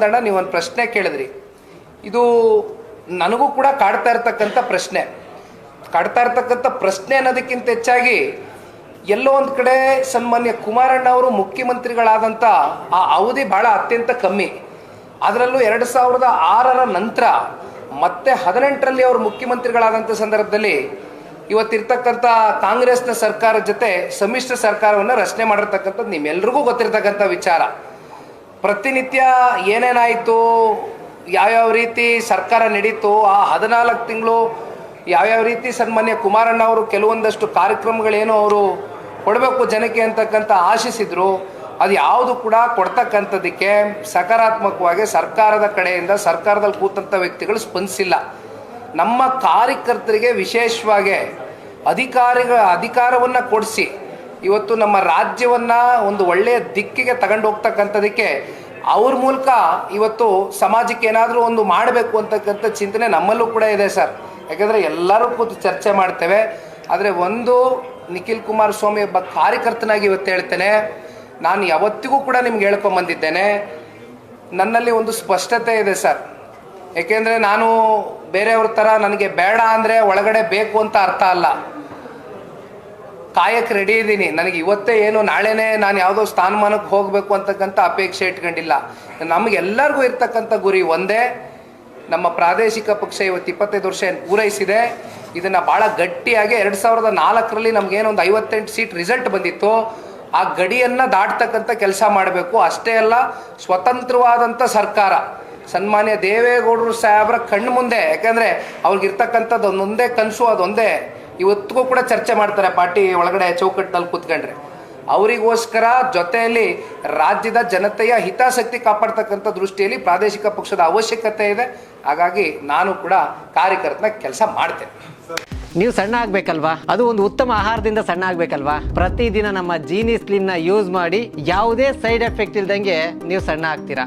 ನೀವು ಒಂದು ಪ್ರಶ್ನೆ ಕೇಳಿದ್ರಿ. ಇದು ನನಗೂ ಕೂಡ ಕಾಡ್ತಾ ಇರ್ತಕ್ಕಂಥ ಪ್ರಶ್ನೆ. ಕಾಡ್ತಾ ಇರ್ತಕ್ಕಂಥ ಪ್ರಶ್ನೆ ಅನ್ನೋದಕ್ಕಿಂತ ಹೆಚ್ಚಾಗಿ ಎಲ್ಲೋ ಒಂದು ಕಡೆ ಸನ್ಮಾನ್ಯ ಕುಮಾರಣ್ಣ ಅವರು ಮುಖ್ಯಮಂತ್ರಿಗಳಾದಂಥ ಆ ಅವಧಿ ಬಹಳ ಅತ್ಯಂತ ಕಮ್ಮಿ. ಅದರಲ್ಲೂ ಎರಡು ಸಾವಿರದ ಆರರ ನಂತರ ಮತ್ತೆ ಹದಿನೆಂಟರಲ್ಲಿ ಅವರು ಮುಖ್ಯಮಂತ್ರಿಗಳಾದಂಥ ಸಂದರ್ಭದಲ್ಲಿ ಇವತ್ತಿರ್ತಕ್ಕಂಥ ಕಾಂಗ್ರೆಸ್ನ ಸರ್ಕಾರದ ಜೊತೆ ಸಮ್ಮಿಶ್ರ ಸರ್ಕಾರವನ್ನು ರಚನೆ ಮಾಡಿರ್ತಕ್ಕಂಥದ್ದು ನಿಮ್ಮೆಲ್ಲರಿಗೂ ಗೊತ್ತಿರತಕ್ಕಂಥ ವಿಚಾರ. ಪ್ರತಿನಿತ್ಯ ಏನೇನಾಯಿತು? ಯಾವ್ಯಾವ ರೀತಿ ಸರ್ಕಾರ ನಡೀತು? ಆ ಹದಿನಾಲ್ಕು ತಿಂಗಳು ಯಾವ್ಯಾವ ರೀತಿ ಸನ್ಮಾನ್ಯ ಕುಮಾರಣ್ಣ ಅವರು ಕೆಲವೊಂದಷ್ಟು ಕಾರ್ಯಕ್ರಮಗಳೇನು ಅವರು ಕೊಡಬೇಕು ಜನಕ್ಕೆ ಅಂತಕ್ಕಂಥ ಆಶಿಸಿದ್ರು. ಅದು ಯಾವುದು ಕೂಡ ಕೊಡ್ತಕ್ಕಂಥದ್ದಕ್ಕೆ ಸಕಾರಾತ್ಮಕವಾಗಿ ಸರ್ಕಾರದ ಕಡೆಯಿಂದ ಸರ್ಕಾರದಲ್ಲಿ ಕೂತಂಥ ವ್ಯಕ್ತಿಗಳು ಸ್ಪಂದಿಸಿಲ್ಲ. ನಮ್ಮ ಕಾರ್ಯಕರ್ತರಿಗೆ ವಿಶೇಷವಾಗಿ ಅಧಿಕಾರಿಗಳ ಅಧಿಕಾರವನ್ನು ಕೊಡಿಸಿ ಇವತ್ತು ನಮ್ಮ ರಾಜ್ಯವನ್ನು ಒಂದು ಒಳ್ಳೆಯ ದಿಕ್ಕಿಗೆ ತಗೊಂಡು ಹೋಗ್ತಕ್ಕಂಥದಕ್ಕೆ ಅವ್ರ ಮೂಲಕ ಇವತ್ತು ಸಮಾಜಕ್ಕೆ ಏನಾದರೂ ಒಂದು ಮಾಡಬೇಕು ಅಂತಕ್ಕಂಥ ಚಿಂತನೆ ನಮ್ಮಲ್ಲೂ ಕೂಡ ಇದೆ ಸರ್. ಯಾಕೆಂದರೆ ಎಲ್ಲರೂ ಕೂತು ಚರ್ಚೆ ಮಾಡ್ತೇವೆ. ಆದರೆ ಒಂದು ನಿಖಿಲ್ ಕುಮಾರಸ್ವಾಮಿ ಒಬ್ಬ ಕಾರ್ಯಕರ್ತನಾಗಿ ಇವತ್ತು ಹೇಳ್ತೇನೆ. ನಾನು ಯಾವತ್ತಿಗೂ ಕೂಡ ನಿಮ್ಗೆ ಹೇಳ್ಕೊಂಬಂದಿದ್ದೇನೆ ನನ್ನಲ್ಲಿ ಒಂದು ಸ್ಪಷ್ಟತೆ ಇದೆ ಸರ್. ಏಕೆಂದರೆ ನಾನು ಬೇರೆಯವ್ರ ಥರ ನನಗೆ ಬೇಡ ಅಂದರೆ ಒಳಗಡೆ ಬೇಕು ಅಂತ ಅರ್ಥ ಅಲ್ಲ. ಕಾಯಕ್ಕೆ ರೆಡಿ ಇದ್ದೀನಿ ನನಗೆ ಇವತ್ತೇ ಏನು, ನಾಳೆನೇ ನಾನು ಯಾವುದೋ ಸ್ಥಾನಮಾನಕ್ಕೆ ಹೋಗಬೇಕು ಅಂತಕ್ಕಂಥ ಅಪೇಕ್ಷೆ ಇಟ್ಕೊಂಡಿಲ್ಲ. ನಮಗೆಲ್ಲರಿಗೂ ಇರ್ತಕ್ಕಂಥ ಗುರಿ ಒಂದೇ. ನಮ್ಮ ಪ್ರಾದೇಶಿಕ ಪಕ್ಷ ಇವತ್ತು ಇಪ್ಪತ್ತೈದು ವರ್ಷ ಏನು ಪೂರೈಸಿದೆ. ಇದನ್ನು ಭಾಳ ಗಟ್ಟಿಯಾಗಿ ಎರಡು ಸಾವಿರದ ನಾಲ್ಕರಲ್ಲಿ ನಮಗೇನು ಒಂದು ಐವತ್ತೆಂಟು ಸೀಟ್ ರಿಸಲ್ಟ್ ಬಂದಿತ್ತು. ಆ ಗಡಿಯನ್ನು ದಾಟ್ತಕ್ಕಂಥ ಕೆಲಸ ಮಾಡಬೇಕು. ಅಷ್ಟೇ ಅಲ್ಲ, ಸ್ವತಂತ್ರವಾದಂಥ ಸರ್ಕಾರ. ಸನ್ಮಾನ್ಯ ದೇವೇಗೌಡರು ಸಾಹೇಬ್ರ ಕಣ್ಣು ಮುಂದೆ. ಯಾಕಂದರೆ ಅವ್ರಿಗಿರ್ತಕ್ಕಂಥದ್ದು ಒಂದೊಂದೇ ಕನಸು, ಅದೊಂದೇ. ಇವತ್ತಿಗೂ ಕೂಡ ಚರ್ಚೆ ಮಾಡ್ತಾರೆ ಪಾರ್ಟಿ ಒಳಗಡೆ ಚೌಕಟ್ಟಿನಲ್ಲಿ ಕೂತ್ಕೊಂಡ್ರೆ. ಅವರಿಗೋಸ್ಕರ ಜೊತೆಯಲ್ಲಿ ರಾಜ್ಯದ ಜನತೆಯ ಹಿತಾಸಕ್ತಿ ಕಾಪಾಡ್ತಕ್ಕಂಥ ದೃಷ್ಟಿಯಲ್ಲಿ ಪ್ರಾದೇಶಿಕ ಪಕ್ಷದ ಅವಶ್ಯಕತೆ ಇದೆ. ಹಾಗಾಗಿ ನಾನು ಕೂಡ ಕಾರ್ಯಕರ್ತನ ಕೆಲಸ ಮಾಡ್ತೇನೆ. ನೀವು ಸಣ್ಣ ಆಗ್ಬೇಕಲ್ವಾ? ಅದು ಒಂದು ಉತ್ತಮ ಆಹಾರದಿಂದ ಸಣ್ಣ ಆಗ್ಬೇಕಲ್ವಾ? ಪ್ರತಿದಿನ ನಮ್ಮ ಜೀನಿ ಸ್ಲಿಮ್ನ ಯೂಸ್ ಮಾಡಿ ಯಾವುದೇ ಸೈಡ್ ಎಫೆಕ್ಟ್ ಇಲ್ದಂಗೆ ನೀವು ಸಣ್ಣ ಆಗ್ತೀರಾ?